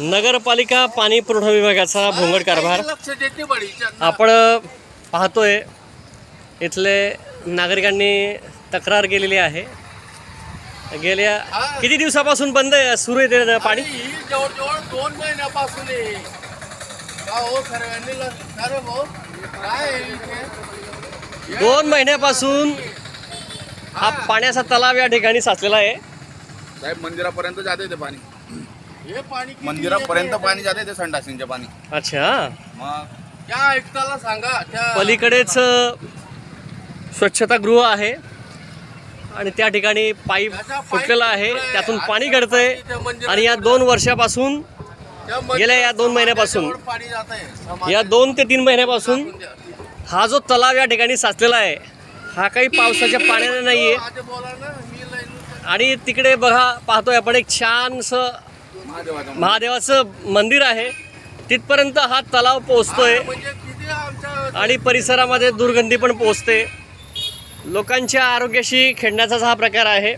नगरपालिका पाणी पुरवठा विभागाचा भोंगड कारभार. आपण पाहतोय इथले नागरिकांनी तक्रार केलेली आहे. गेल्या किती दिवसापासून बंद आहे सुरू आहे ते पाणी? जवळजवळ दोन महिन्यापासून हो दोन महिन्यापासून हा पाण्याचा तलाव या ठिकाणी साचलेला आहे. साहेब मंदिरापर्यंत जाते ते पाणी. मंदिरापर्यंत येते? पाणी जाते ते संडासिंगचे पाणी. अच्छा. मग त्या आयुक्ताला सांगा त्या पलीकडेच स्वच्छतागृह आहे आणि त्या ठिकाणी पाईप फुटलेला आहे. त्यातून पाणी गळतंय आणि या दोन वर्षापासून गेल्या या दोन महिन्यापासून या दोन ते तीन महिन्यापासून हा जो तलाव या ठिकाणी साचलेला आहे हा काही पावसाच्या पाण्याने नाही आहे आणि तिकडे बघा पाहतोय आपण एक छानसं महादेवाचं मंदिर आहे. तिथपर्यंत हा तलाव पोचतोय म्हणजे आणि परिसरामध्ये दुर्गंधी पण पोचते लोकांच्या आरोग्याशी खेळण्याचाच हा प्रकार आहे?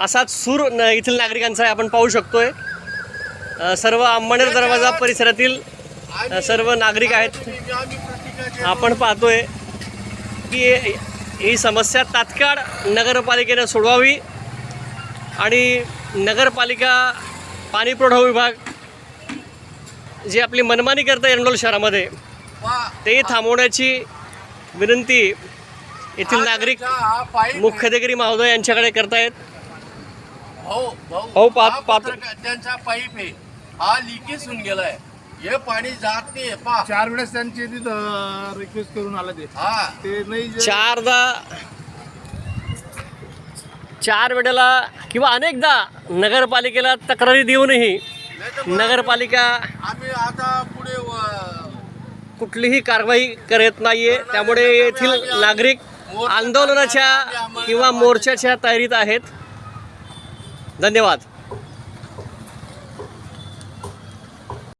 असाच सूर न- येथील नागरिकांचा आपण पाहू शकतोय. सर्व अंबनेर दरवाजा परिसरातील सर्व नागरिक आहेत. आपण पाहतोय की ही समस्या तात्काळ नगरपालिकेनं सोडवावी आणि नगरपालिका पाणी पुरवठा विभाग जी आपली मनमानी करतं एरंडोल शहरामध्ये तेही थांबवण्याची विनंती येथील हा नागरिक हा मुख्याधिकारी महोदय यांच्याकडे करतायत. हा पत्रकार- त्यांचा पाईप आहे. हा लिकेज होऊन गेलाय. हे पाणी जात नाही पा. चार वेळेस त्यांची तिथं रिक्वेस्ट करून आला ते. हा. ते नाही चारदा चार वेळेला किंवा अनेकदा नगरपालिकेला तक्रारी देऊनही नगरपालिका आम्ही आता पुढे कुठलीही कारवाई करत नाहीये. त्यामुळे येथील नागरिक आंदोलनाच्या किंवा मोर्चाच्या तयारीत आहेत. धन्यवाद.